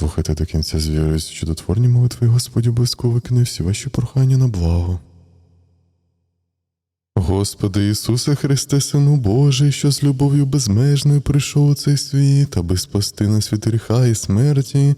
Слухайте до кінця з чудотворні молитви, Господь обов'язково викине всі ваші прохання на благо. Господи Ісусе Христе, Сину Божий, що з любов'ю безмежною прийшов у цей світ, аби спасти нас від гріха і смерті,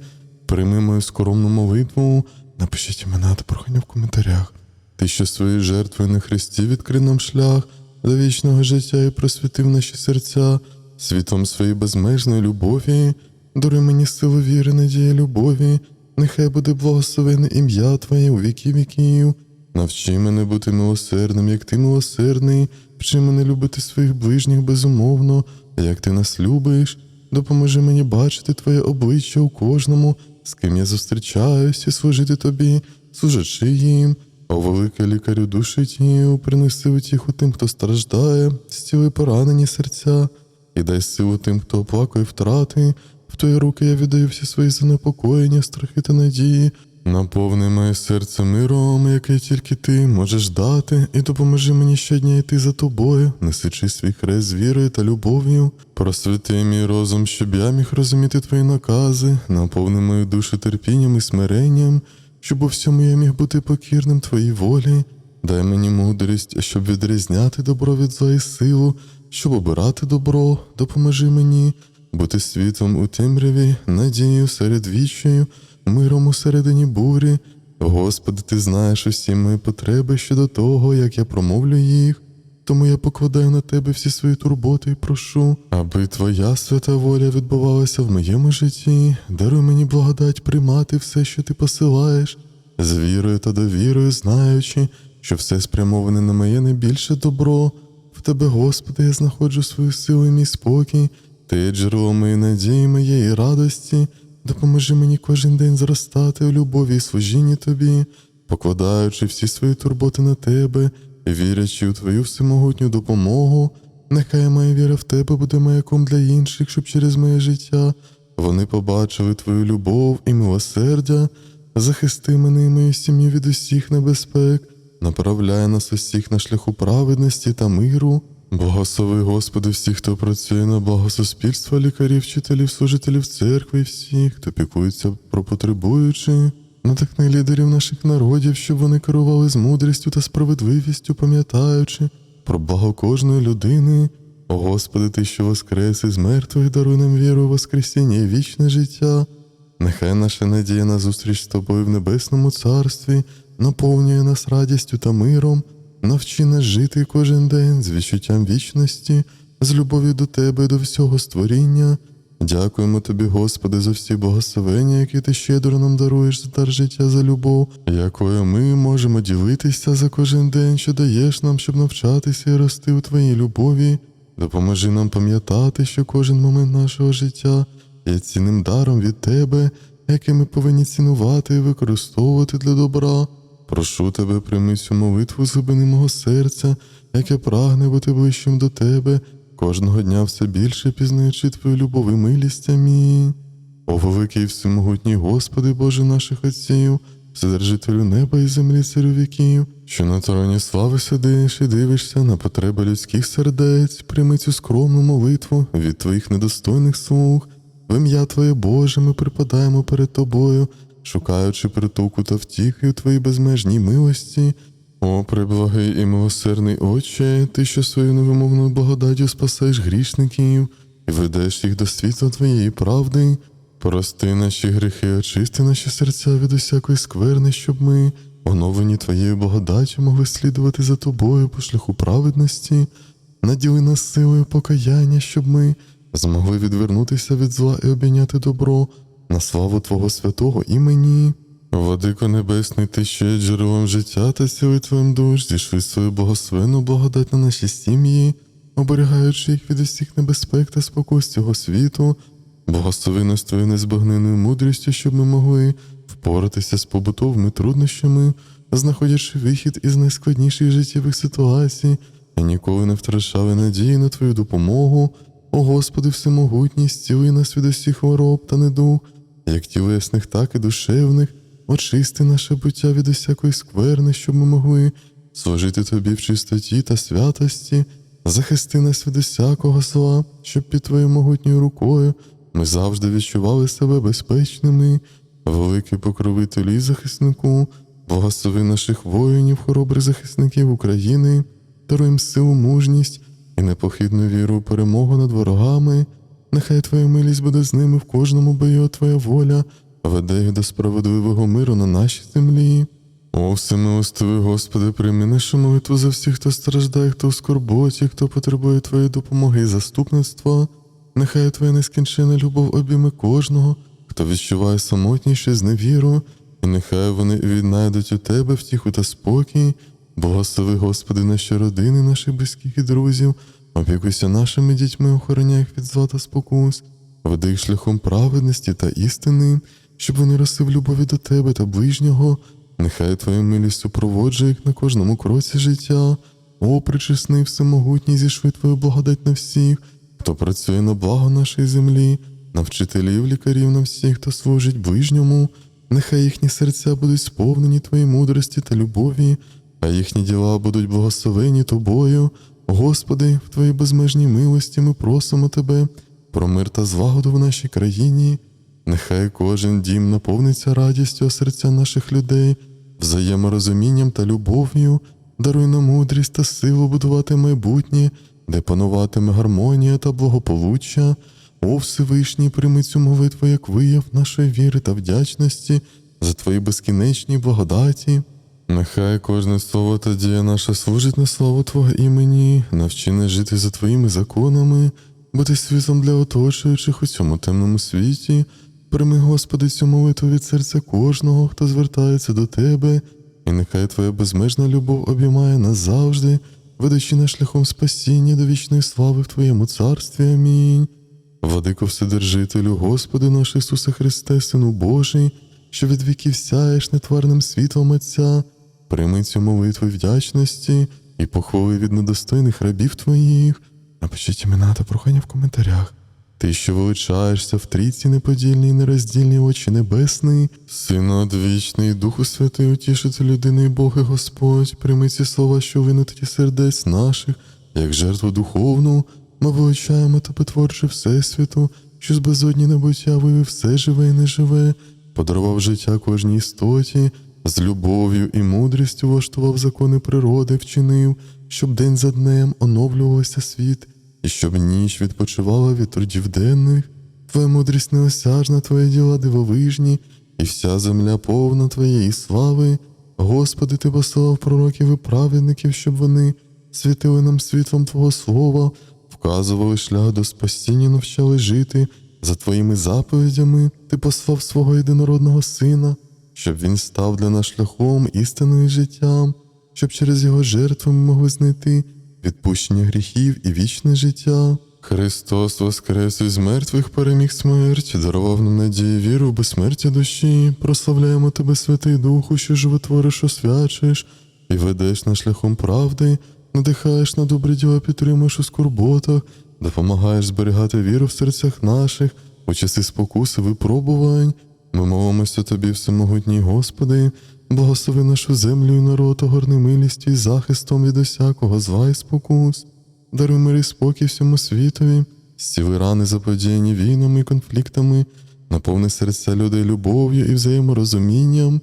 прийми мою скоромну молитву, напишіть імена та прохання в коментарях. Ти, що своєю жертвою на Христі відкрив нам шлях до вічного життя і просвітив наші серця світом своєї безмежної любові, даруй мені силу віри, надії, любові, нехай буде благословене ім'я Твоє у віки віків. Навчи мене бути милосердним, як ти милосердний, вчи мене любити своїх ближніх безумовно, як ти нас любиш. Допоможи мені бачити Твоє обличчя у кожному, з ким я зустрічаюсь, і служити тобі, служачи їм. О, великий лікарю душі тію, принеси утіху тим, хто страждає, зціли поранені серця, і дай силу тим, хто оплакує втрати. В твої руки я віддаю всі свої занепокоєння, страхи та надії. Наповни моє серце миром, який тільки ти можеш дати, і допоможи мені щодня йти за тобою, несучи свій хрест вірою та любов'ю. Просвіти мій розум, щоб я міг розуміти твої накази, наповни мою душу терпінням і смиренням, щоб у всьому я міг бути покірним твоїй волі. Дай мені мудрість, щоб відрізняти добро від зла і силу, щоб обирати добро, допоможи мені, бути світлом у темряві, надією серед вічею, миром у середині бурі. Господи, ти знаєш усі мої потреби щодо того, як я промовлю їх. Тому я покладаю на тебе всі свої турботи і прошу, аби твоя свята воля відбувалася в моєму житті, даруй мені благодать приймати все, що ти посилаєш, з вірою та довірою, знаючи, що все спрямоване на моє найбільше добро. В тебе, Господи, я знаходжу свою силу і мій спокій, ти джерело моєї надії, моєї радості. Допоможи мені кожен день зростати у любові і служінні тобі, покладаючи всі свої турботи на тебе, і вірячи у твою всемогутню допомогу. Нехай моя віра в тебе буде маяком для інших, щоб через моє життя вони побачили твою любов і милосердя. Захисти мене і мою сім'ю від усіх небезпек, направляй нас усіх на шляху праведності та миру. Благослови, Господи, всіх, хто працює на благо суспільства, лікарів, вчителів, служителів церкви, всіх, хто піклується про потребуючих. Натихни лідерів наших народів, щоб вони керували з мудрістю та справедливістю, пам'ятаючи про благо кожної людини. О Господи, Ти, що воскрес із мертвих, даруй нам віру, у Воскресіння і вічне життя. Нехай наша надія на зустріч з тобою в небесному царстві наповнює нас радістю та миром, навчи нас жити кожен день з відчуттям вічності, з любов'ю до тебе до всього створіння. Дякуємо тобі, Господи, за всі благословення, які ти щедро нам даруєш за дар життя за любов, якою ми можемо ділитися за кожен день, що даєш нам, щоб навчатися і рости у твоїй любові. Допоможи нам пам'ятати, що кожен момент нашого життя є цінним даром від тебе, який ми повинні цінувати і використовувати для добра. Прошу тебе, прийми цю молитву з глибини мого серця, яке прагне бути ближчим до тебе, кожного дня все більше пізнаючи твою любов і милість. Амінь. О великий всемогутній Господи Боже наших отців, Вседержителю неба і землі царю віків, що на троні слави сидиш і дивишся на потреби людських сердець, прийми цю скромну молитву від твоїх недостойних слуг. В ім'я Твоє Боже, ми припадаємо перед Тобою, шукаючи притулку та втіхи у Твоїй безмежній милості. О, преблагий і милосердний Отче, Ти, що своєю невимовною благодаттю спасаєш грішників і ведеш їх до світла Твоєї правди. Прости наші гріхи, очисти наші серця від усякої скверни, щоб ми, оновлені Твоєю благодаттю, могли слідувати за Тобою по шляху праведності, наділи нас силою покаяння, щоб ми змогли відвернутися від зла і обійняти добро на славу Твого святого імені. Владико Небесний, ти є джерелом життя та сили Твоїм душ, зійшли свою благословенну благодать на наші сім'ї, оберігаючи їх від усіх небезпек та спокус цього світу, благослови нас Твоєю незбагненною мудрістю, щоб ми могли впоратися з побутовими труднощами, знаходячи вихід із найскладніших життєвих ситуацій, і ніколи не втрачали надії на Твою допомогу. О Господи, всемогутній, зціли нас від усіх хвороб та недуг, як тілесних, так і душевних, очисти наше буття від усякої скверни, щоб ми могли служити Тобі в чистоті та святості, захисти нас від усякого зла, щоб під Твоєю могутньою рукою ми завжди відчували себе безпечними. Великий покровителю і захиснику, благослови наших воїнів, хоробрих захисників України, даруй їм силу, мужність і непохитну віру перемогу над ворогами. Нехай Твоя милість буде з ними в кожному бою, Твоя воля веде їх до справедливого миру на нашій землі. О, всемилостивий Господи, прийми нашу молитву за всіх, хто страждає, хто в скорботі, хто потребує Твоєї допомоги і заступництва. Нехай Твоя нескінчена любов обійме кожного, хто відчуває самотність і зневіру, і нехай вони віднайдуть у Тебе втіху та спокій. Благослови, Господи, наші родини, наших близьких і друзів, опікуйся нашими дітьми, охороняй їх від зла та спокус, веди їх шляхом праведності та істини, щоб вони росли в любові до Тебе та ближнього. Нехай Твоя милість супроводжує їх на кожному кроці життя. О, причесний всемогутній, зішви Твою благодать на всіх, хто працює на благо нашої землі, на вчителів, лікарів, на всіх, хто служить ближньому. Нехай їхні серця будуть сповнені Твоєї мудрості та любові, а їхні діла будуть благословені Тобою. Господи, в Твоїй безмежній милості ми просимо Тебе про мир та злагоду в нашій країні. Нехай кожен дім наповниться радістю серця наших людей, взаєморозумінням та любов'ю, даруй нам мудрість та силу будувати майбутнє, де пануватиме гармонія та благополуччя. О Всевишній, прийми цю молитву як вияв нашої віри та вдячності за Твої безкінечні благодаті. Нехай кожне слово та дія наша служить на славу Твого імені, навчи нас жити за Твоїми законами, бути світом для оточуючих у цьому темному світі. Прийми, Господи, цю молитву від серця кожного, хто звертається до Тебе, і нехай Твоя безмежна любов обіймає нас завжди, ведучи нас шляхом спасіння до вічної слави в Твоєму царстві. Амінь. Владико Вседержителю, Господи наш Ісусе Христе, Сину Божий, що від віків сяєш нетварним світлом Отця, прийми цю молитву вдячності і похвали від недостойних рабів Твоїх. Напишіть імена та прохання в коментарях. Ти, що величаєшся в трійці неподільній і нероздільній очі небесний, Сину одвічний, Духу Святий, утішити людини і Бог і Господь, прийми ці слова, що винуті сердець наших, як жертву духовну, ми величаємо тебе, творче Всесвіту, що з безодні небуття вивів все живе і неживе, подарував життя кожній істоті, з любов'ю і мудрістю влаштував закони природи, вчинив, щоб день за днем оновлювався світ, і щоб ніч відпочивала від трудів денних. Твоя мудрість неосяжна, твої діла дивовижні, і вся земля повна твоєї слави. Господи, ти послав пророків і праведників, щоб вони світили нам світлом Твого Слова, вказували шлях до спасіння, навчали жити. За Твоїми заповідями Ти послав свого єдинородного Сина, щоб Він став для нас шляхом істиною життям, щоб через Його жертву ми могли знайти відпущення гріхів і вічне життя. Христос воскрес із мертвих переміг смерть, дарував нам надію віру в безсмертя душі. Прославляємо тебе, Святий Духу, що животвориш, освячуєш і ведеш нас шляхом правди, надихаєш на добрі діла, підтримуєш у скорботах, допомагаєш зберігати віру в серцях наших, у часи спокуси випробувань. Ми молимося тобі, всемогутній Господи, благослови нашу землю і народ, огорни милістю і захистом від усякого зла і спокус. Даруй мир і спокій всьому світові, зціли рани, заподіяні війнами і конфліктами, наповни серця людей любов'ю і взаєморозумінням,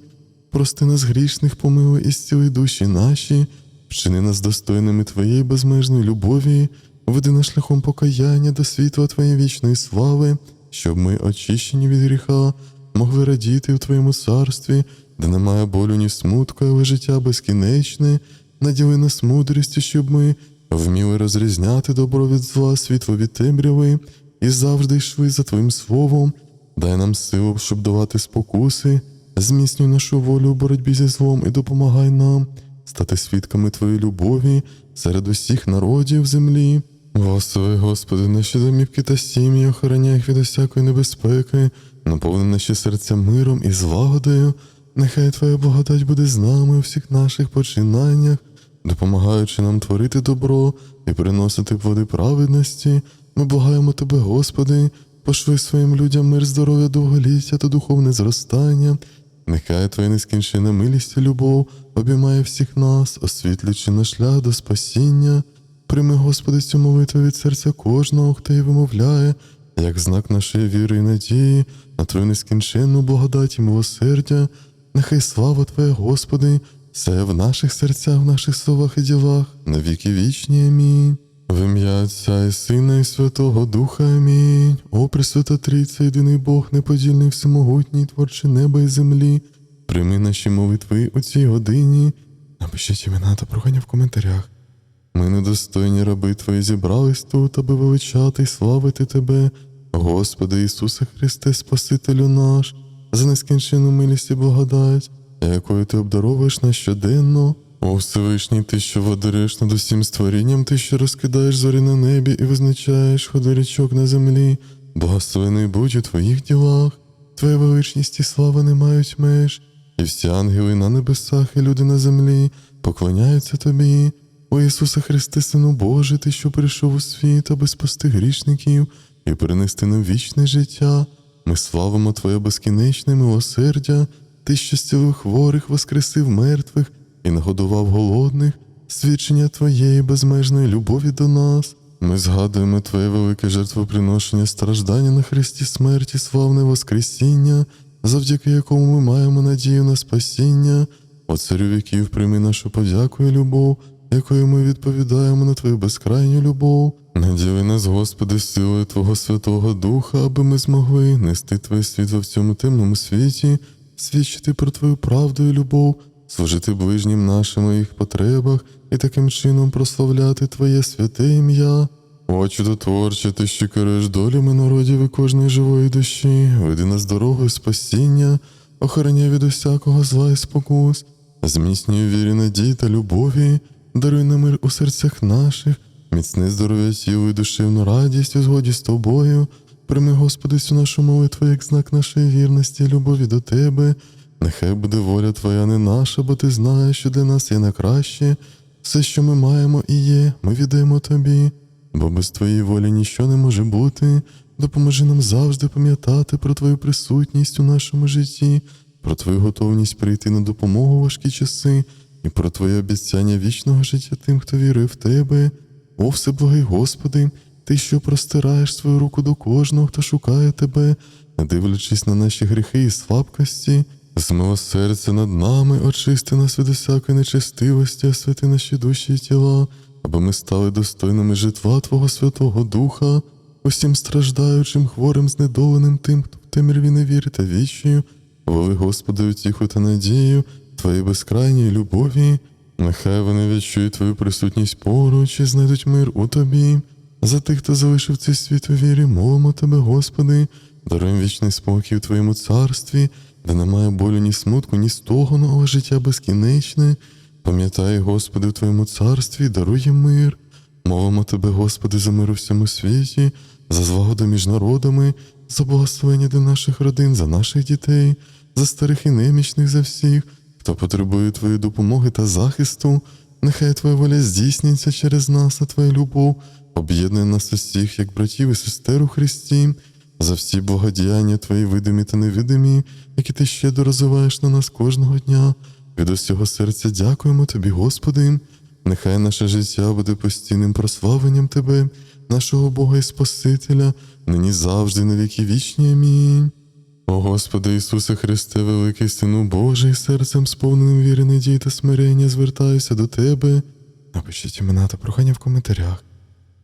прости нас грішних, помилуй і зціли душі наші, вчини нас достойними Твоєї безмежної любові, веди нас шляхом покаяння до світла Твоєї вічної слави, щоб ми, очищені від гріха, могли радіти у Твоєму царстві, де немає болю ні смутку, але життя безкінечне, наділи нас мудрістю, щоб ми вміли розрізняти добро від зла, світло від темряви, і завжди йшли за Твоїм словом. Дай нам силу, щоб давати спокуси, зміцнюй нашу волю у боротьбі зі злом і допомагай нам стати свідками Твоєї любові серед усіх народів землі. Благослови, Господи, наші домівки та сім'ї, охороняй їх від усякої небезпеки, наповни наші серця миром і злагодою. Нехай Твоя благодать буде з нами у всіх наших починаннях, допомагаючи нам творити добро і приносити плоди праведності. Ми благаємо Тебе, Господи, пошли своїм людям мир, здоров'я, довголіття та духовне зростання. Нехай Твоя нескінчена милість і любов обіймає всіх нас, освітлюючи наш шлях до спасіння. Прийми, Господи, цю молитву від серця кожного, хто її вимовляє, як знак нашої віри і надії, на Твою нескінченну благодать і милосердя, нехай слава Твоя, Господи, все в наших серцях, в наших словах і ділах, на віки вічні. Амінь. В ім'я Отця і Сина і Святого Духа Амінь. О, Пресвята Трійця, єдиний Бог, неподільний всемогутній, творче неба і землі. Прийми наші молитви у цій годині. Напишіть імена та прохання в коментарях. Ми недостойні раби Твої зібрались тут, аби величати й славити Тебе, Господи Ісусе Христе, Спасителю наш, за нескінчену милість і благодать, якою Ти обдаровуєш нас щоденно. О Всевишній, Ти, що водариш над усім створінням, Ти, що розкидаєш зорі на небі і визначаєш ходи річок на землі, благословений будь у Твоїх ділах, Твоя величність і слава не мають меж, і всі ангели на небесах, і люди на землі поклоняються Тобі. О Ісусе Христе, Сину Божий, Ти, що прийшов у світ, аби спасти грішників і перенести нам вічне життя. Ми славимо Твоє безкінечне милосердя, Ти, що зцілив хворих, воскресив мертвих і нагодував голодних, свідчення Твоєї безмежної любові до нас. Ми згадуємо Твоє велике жертвоприношення страждання на Христі смерті, славне Воскресіння, завдяки якому ми маємо надію на спасіння. О царю віків прийми нашу подяку і любов, якою ми відповідаємо на Твою безкрайню любов. Наділи нас, Господи, силою Твого Святого Духа, аби ми змогли нести Твоє світло в цьому темному світі, свідчити про Твою правду і любов, служити ближнім нашим у їх потребах і таким чином прославляти Твоє святе ім'я. О, чудотворче, ти що керуєш долями народів і кожної живої душі, веди нас дорогою спасіння, охороняй від усякого зла і спокус, зміцнюй вірі надії та любові, даруй нам мир у серцях наших, міцне здоров'я тілу і душевну радість у згоді з тобою. Прийми, Господи, цю нашу молитву як знак нашої вірності любові до Тебе. Нехай буде воля Твоя не наша, бо Ти знаєш, що для нас є найкраще. Все, що ми маємо і є, ми віддаємо Тобі, бо без Твоєї волі ніщо не може бути. Допоможи нам завжди пам'ятати про Твою присутність у нашому житті, про Твою готовність прийти на допомогу важкі часи і про Твоє обіцяння вічного життя тим, хто вірив в Тебе. О, всеблагий Господи, Ти, що простираєш свою руку до кожного, хто шукає Тебе, дивлячись на наші гріхи і слабкості, змилосердя над нами, очисти нас від усякої нечестивості, освяти наші душі і тіла, аби ми стали достойними житва Твого Святого Духа, усім страждаючим, хворим, знедоленим тим, хто в темряві не вірить та вічію, воли Господи, утіху та надію, Твоєї безкрайньої любові. Нехай вони відчують Твою присутність поруч і знайдуть мир у Тобі. За тих, хто залишив цей світ у вірі, молимо Тебе, Господи, даруємо вічний спокій у Твоєму царстві, де немає болю, ні смутку, ні стогону, але життя безкінечне. Пам'ятай, Господи, в Твоєму царстві, даруй їм мир. Молимо Тебе, Господи, за мир у всьому світі, за злагоду між народами, за благословення для наших родин, за наших дітей, за старих і немічних, за всіх, хто потребує Твоєї допомоги та захисту. Нехай Твоя воля здійснюється через нас, а Твоя любов об'єднує нас усіх, як братів і сестер у Христі, за всі благодіяння Твої видимі та невидимі, які Ти щедро розвиваєш на нас кожного дня. Від усього серця дякуємо Тобі, Господи. Нехай наше життя буде постійним прославленням Тебе, нашого Бога і Спасителя, нині завжди на віки вічні. Амінь. О Господи Ісусе Христе, великий Сину Божий, серцем сповненим віри, надії та смирення, звертаюся до Тебе. Напишіть імена та прохання в коментарях.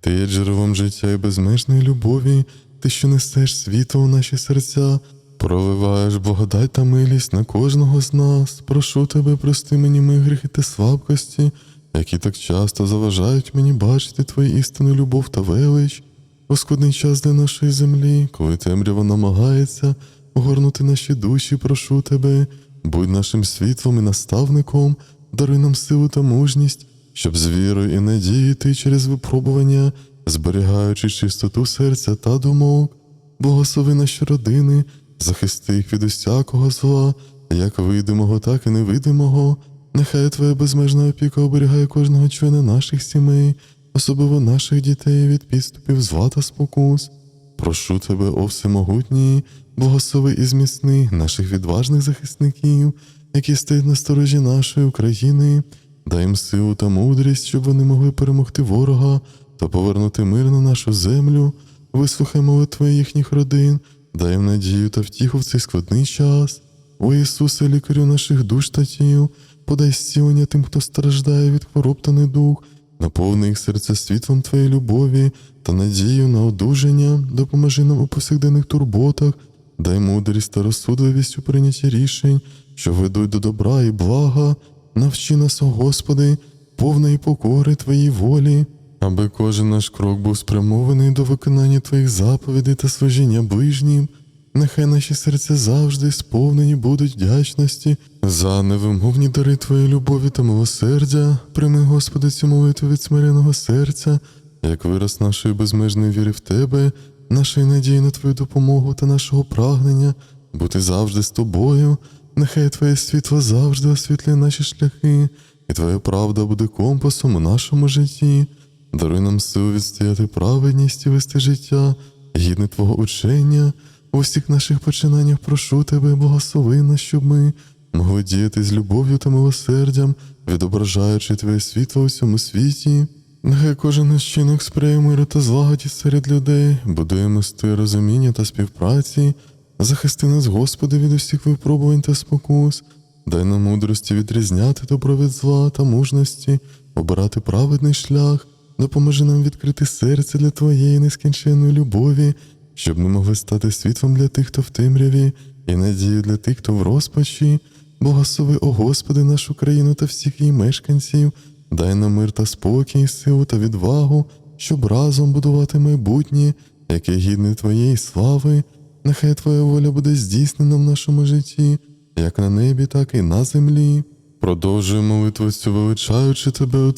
Ти є джерелом життя і безмежної любові, ти, що несеш світло у наші серця, проливаєш благодать та милість на кожного з нас. Прошу тебе, прости мені мої гріхи та слабкості, які так часто заважають мені бачити твою істинну любов та велич. У скудний час для нашої землі, коли темрява намагається огорнути наші душі, прошу тебе, будь нашим світлом і наставником, даруй нам силу та мужність, щоб з вірою і надією йти через випробування, зберігаючи чистоту серця та думок, благослови наші родини, захисти їх від усякого зла, як видимого, так і невидимого. Нехай Твоя безмежна опіка оберігає кожного члена наших сімей, особливо наших дітей від підступів зла та спокус. Прошу тебе, о всемогутній, благослови і зміцни наших відважних захисників, які стоять на сторожі нашої України, дай їм силу та мудрість, щоб вони могли перемогти ворога та повернути мир на нашу землю. вислухай молитви їхніх родин, дай їм надію та втіху в цей складний час. О Ісусе, лікарю наших душ та тіл, подай зцілення тим, хто страждає від хвороб та недуг, наповни їх серця світлом Твоєї любові та надію на одужання, допоможи нам у повсякденних турботах, дай мудрість та розсудливість у прийнятті рішень, що ведуть до добра і блага, навчи нас, о Господи, повної покори Твоїй волі, аби кожен наш крок був спрямований до виконання Твоїх заповідей та служіння ближнім. Нехай наші серця завжди сповнені будуть вдячності за невимовні дари Твоєї любові та милосердя. Прийми, Господи, цю молитву від смиреного серця, як вираз нашої безмежної віри в Тебе, нашої надії на Твою допомогу та нашого прагнення бути завжди з Тобою. Нехай Твоє світло завжди освітлює наші шляхи, і Твоя правда буде компасом у нашому житті. Даруй нам силу відстояти праведність і вести життя, гідне Твого учення. У всіх наших починаннях прошу Тебе, благослови нас, щоб ми могли діяти з любов'ю та милосердям, відображаючи Твоє світло у всьому світі. Нехай кожен наш чинок сприяє миру та злагоді серед людей, будує мости розуміння та співпраці, захисти нас, Господи, від усіх випробувань та спокус, дай нам мудрості відрізняти добро від зла та мужності, обирати праведний шлях, допоможи нам відкрити серце для Твоєї нескінченної любові, щоб ми могли стати світлом для тих, хто в темряві, і надію для тих, хто в розпачі. Благослови, о Господи, нашу країну та всіх її мешканців, дай нам мир та спокій, силу та відвагу, щоб разом будувати майбутнє, яке гідне Твоєї слави. Нехай Твоя воля буде здійснена в нашому житті, як на небі, так і на землі. Продовжуй молитву цю величаючи Тебе, о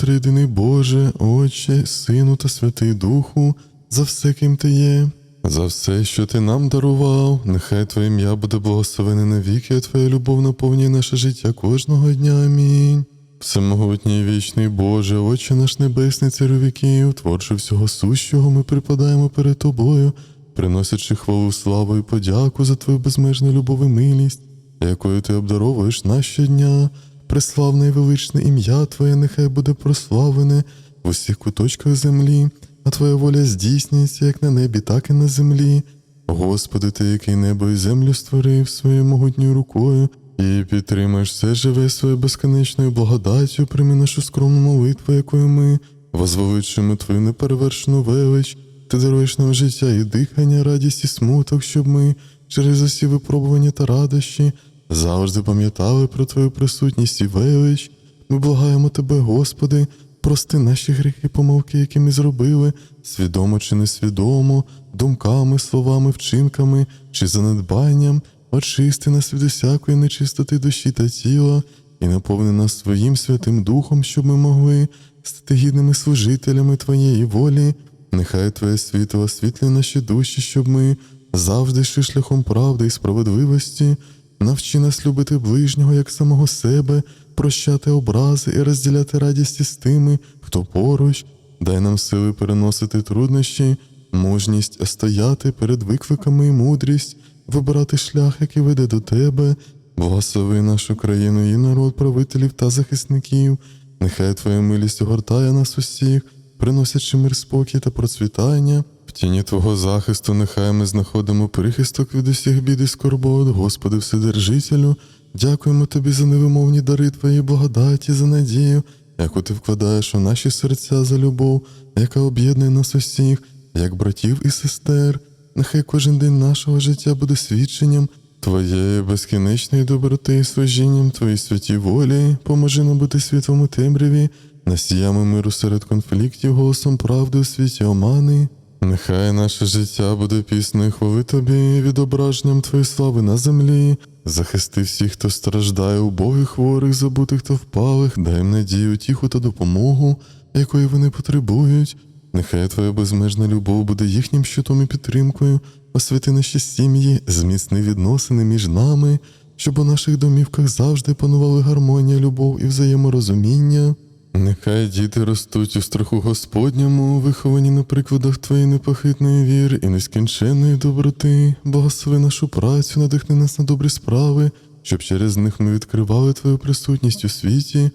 Боже, Отче, Сину та Святий Духу, за все, ким Ти є, за все, що Ти нам дарував, нехай Твоє ім'я буде благословене навіки, а Твоя любов наповнює наше життя кожного дня. Амінь. Всемогутній вічний Боже, Отче наш Небесний царю віків, творче всього сущого, ми припадаємо перед Тобою, приносячи хвалу, славу і подяку за Твою безмежну любов і милість, якою Ти обдаровуєш нас щодня. Преславне і величне ім'я Твоє нехай буде прославлене в усіх куточках землі, а Твоя воля здійснюється як на небі, так і на землі. Господи, Ти, який небо і землю створив своєю могутньою рукою, і підтримаєш все живе своєю безконечною благодаттю, прийми нашу скромну молитву, якою ми, возвеличуємо Твою неперевершену велич, Ти даруєш нам життя і дихання, радість і смуток, щоб ми через усі випробування та радощі завжди пам'ятали про Твою присутність і велич. Ми благаємо Тебе, Господи, прости наші гріхи, помилки, які ми зробили, свідомо чи несвідомо, думками, словами, вчинками чи занедбанням, очисти нас від усякої нечистоти душі та тіла і наповни нас своїм Святим Духом, щоб ми могли стати гідними служителями Твоєї волі. Нехай Твоє світло освітлює наші душі, щоб ми завжди йшли шляхом правди і справедливості. Навчи нас любити ближнього як самого себе, прощати образи і розділяти радість із тими, хто поруч, дай нам сили переносити труднощі, мужність стояти перед викликами і мудрість, вибирати шлях, який веде до тебе, благослови нашу країну і народ правителів та захисників. Нехай Твоя милість огортає нас усіх, приносячи мир спокій та процвітання. В тіні Твого захисту нехай ми знаходимо прихисток від усіх бід і скорбот, Господи Вседержителю, дякуємо Тобі за невимовні дари Твоєї благодаті, за надію, яку Ти вкладаєш у наші серця за любов, яка об'єднує нас усіх, як братів і сестер. Нехай кожен день нашого життя буде свідченням Твоєї безкінечної доброти і служінням Твоїй святій волі, поможи нам бути світлом у темряві, насіями миру серед конфліктів, голосом правди у світі омани. Нехай наше життя буде піснею хвали тобі, відображенням твоєї слави на землі. Захисти всіх, хто страждає, убогих, хворих, забутих та впалих, дай їм надію, тіху та допомогу, якої вони потребують. Нехай твоя безмежна любов буде їхнім щитом і підтримкою, освяти наші сім'ї, зміцни відносини між нами, щоб у наших домівках завжди панували гармонія, любов і взаєморозуміння. Нехай діти ростуть у страху Господньому, виховані на прикладах Твоєї непохитної віри і нескінченної доброти, благослови нашу працю, надихни нас на добрі справи, щоб через них ми відкривали Твою присутність у світі.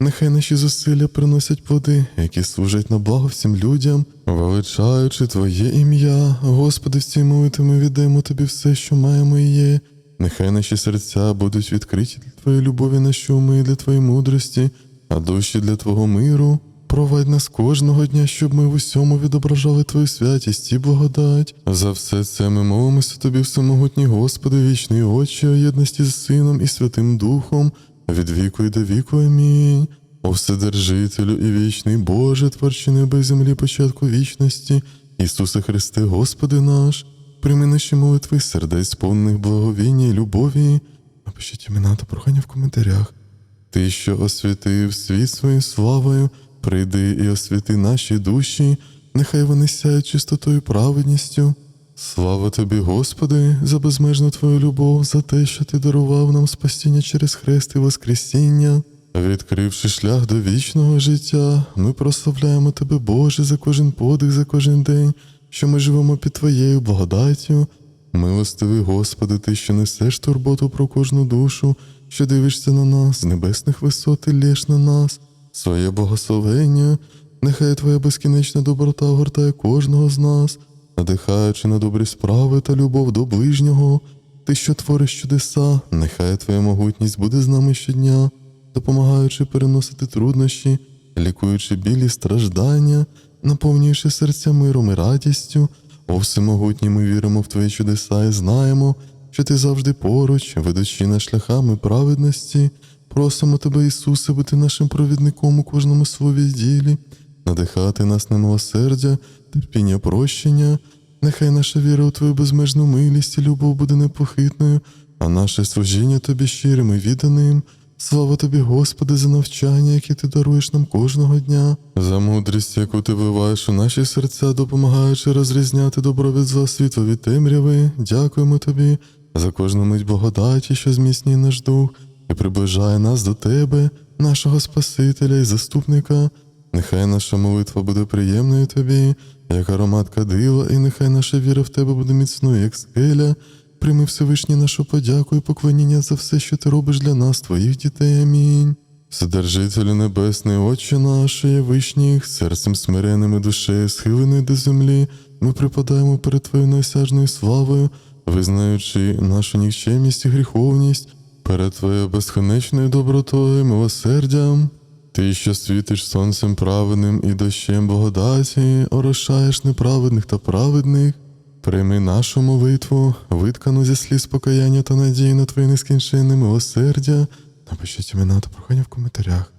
Нехай наші зусилля приносять плоди, які служать на благо всім людям, величаючи Твоє ім'я, Господи, всі молитви ми віддаємо Тобі все, що маємо і є. Нехай наші серця будуть відкриті для Твоєї любові на що ми і для Твоєї мудрості, а душі для Твого миру. Провадь нас кожного дня, щоб ми в усьому відображали Твою святість і благодать. За все це ми молимося Тобі, всемогутній Господи, вічний Отче, єдності з Сином і Святим Духом, від віку і до віку. Амінь. О Вседержителю і вічний Боже, творчи неба землі початку вічності, Ісусе Христе, Господи наш, прийми наші молитви сердець повних благовіння і любові. Напишіть імена та прохання в коментарях. Ти, що освятив світ своєю славою, прийди і освяти наші душі, нехай вони сяють чистотою праведністю. Слава тобі, Господи, за безмежну Твою любов, за те, що Ти дарував нам спасіння через хрест і Воскресіння. Відкривши шлях до вічного життя, ми прославляємо Тебе, Боже, за кожен подих, за кожен день, що ми живемо під Твоєю благодаттю. Милостивий Господи, Ти, що несеш турботу про кожну душу, що дивишся на нас з небесних висот і лєш на нас, своє благословення, нехай Твоя безкінечна доброта огортає кожного з нас, надихаючи на добрі справи та любов до ближнього. Ти, що твориш чудеса, нехай Твоя могутність буде з нами щодня, допомагаючи переносити труднощі, лікуючи білі страждання, наповнюючи серця миром і радістю. О всемогутній, ми віримо в Твої чудеса і знаємо, що Ти завжди поруч, ведучи нас шляхами праведності. Просимо Тебе, Ісусе, бути нашим провідником у кожному слові ділі, надихати нас на милосердя, терпіння прощення. Нехай наша віра у Твою безмежну милість і любов буде непохитною, а наше служіння Тобі щирим і відданим. Слава тобі, Господи, за навчання, яке ти даруєш нам кожного дня, за мудрість, яку ти вливаєш у наші серця, допомагаючи розрізняти добро від зла світло від темряви. Дякуємо тобі за кожну мить благодаті, що зміцнює наш дух і приближає нас до тебе, нашого Спасителя і заступника. Нехай наша молитва буде приємною тобі, як аромат кадила, і нехай наша віра в тебе буде міцною, як скеля. Прийми Всевишній нашу подяку і поклоніння за все, що ти робиш для нас, твоїх дітей. Амінь. Вседержителю Небесний, Отче наш, вишніх, серцем смиренним і душею, схиленою до землі, ми припадаємо перед Твоєю неосяжною славою, визнаючи нашу нікчемність і гріховність, перед Твоєю безконечною добротою милосердям. Ти, що світиш сонцем праведним і дощем благодаті, орошаєш неправедних та праведних. Прийми нашу молитву, виткану зі сліз покаяння та надії на Твоє нескінченне милосердя. Напишіть імена та прохання в коментарях.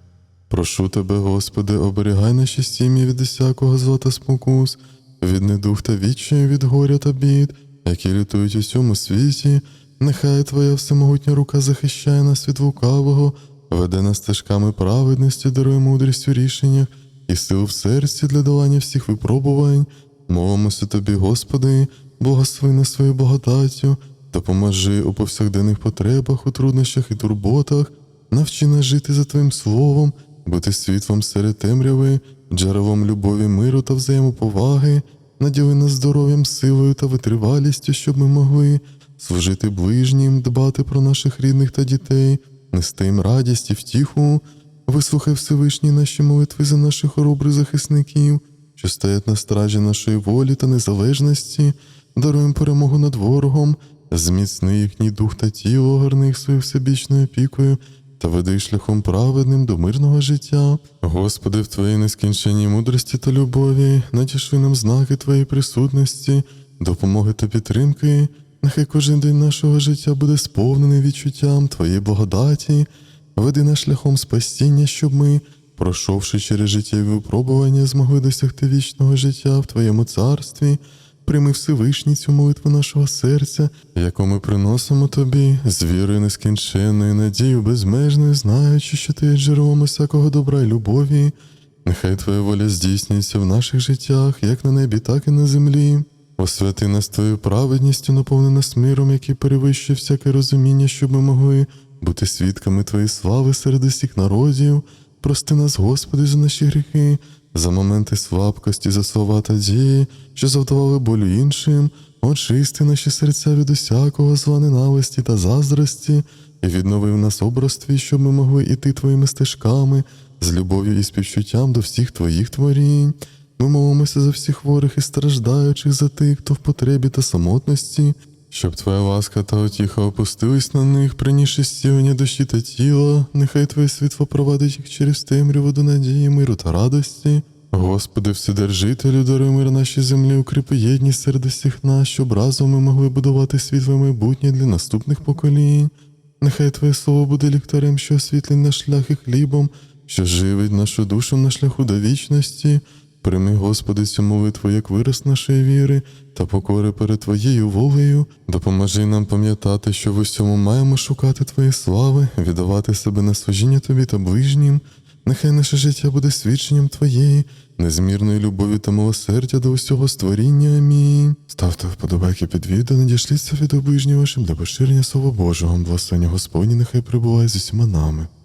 Прошу тебе, Господи, оберігай наші сім'ї від усякого зла та спокус, від недух та відчаю, від горя та бід, які лютують у цьому світі. Нехай Твоя всемогутня рука захищає нас від лукавого, веде нас стежками праведності, дарує мудрість у рішеннях і сил в серці для долання всіх випробувань. Молимося тобі, Господи, благослови нас своєю благодаттю, допоможи у повсякденних потребах, у труднощах і турботах, навчи нас жити за Твоїм словом, бути світлом серед темряви, джерелом любові, миру та взаємоповаги, наділи нас здоров'ям, силою та витривалістю, щоб ми могли служити ближнім, дбати про наших рідних та дітей, нести їм радість і втіху. Вислухай Всевишні наші молитви за наших хоробрих захисників що стоять на стражі нашої волі та незалежності, даруємо перемогу над ворогом, зміцни їхній дух та тіло, огорни їх своєю всебічною опікою та веди шляхом праведним до мирного життя. Господи, в Твоїй нескінченній мудрості та любові, надішли нам знаки Твоєї присутності, допомоги та підтримки. Нехай кожен день нашого життя буде сповнений відчуттям Твоєї благодаті, веди нас шляхом спасіння, щоб ми пройшовши через життєві випробування, змогли досягти вічного життя в Твоєму царстві. Прийми Всевишній цю молитву нашого серця, яку ми приносимо тобі, з вірою нескінченною, надією безмежною, знаючи, що ти є джерелом усякого добра й любові. Нехай Твоя воля здійснюється в наших життях, як на небі, так і на землі. Освяти нас Твоєю праведністю, наповни нас миром, який перевищує всяке розуміння, щоб ми могли бути свідками Твоєї слави серед усіх народів. Прости нас, Господи, за наші гріхи, за моменти слабкості, за слова та дії, що завдавали болю іншим, очисти наші серця від усякого зла ненависті та заздрості, і віднови в нас образ Твій, щоб ми могли іти Твоїми стежками, з любов'ю і співчуттям до всіх твоїх творінь. Ми молимося за всіх хворих і страждаючих, за тих, хто в потребі та самотності, щоб твоя ласка та отіха опустились на них, принісши зцілення душі та тіла, нехай твоє світло провадить їх через темряву до надії, миру та радості. Господи, Вседержителю, даруй мир нашій землі, укріпи єдність серед усіх нас, щоб разом ми могли будувати світле майбутнє для наступних поколінь. Нехай Твоє слово буде ліктарем, що освітлить наш шлях і хлібом, що живить нашу душу на шляху до вічності. Прийми, Господи, цю молитву як вираз нашої віри та покори перед Твоєю волею. Допоможи нам пам'ятати, що в усьому маємо шукати Твої слави, віддавати себе на служіння Тобі та ближнім. Нехай наше життя буде свідченням Твоєї, незмірної любові та милосердя до усього створіння. Амінь. Ставте вподобайки під відео, надішліться від обижні вашим для поширення Слова Божого. Благословення Господні нехай прибуває з усіма нами.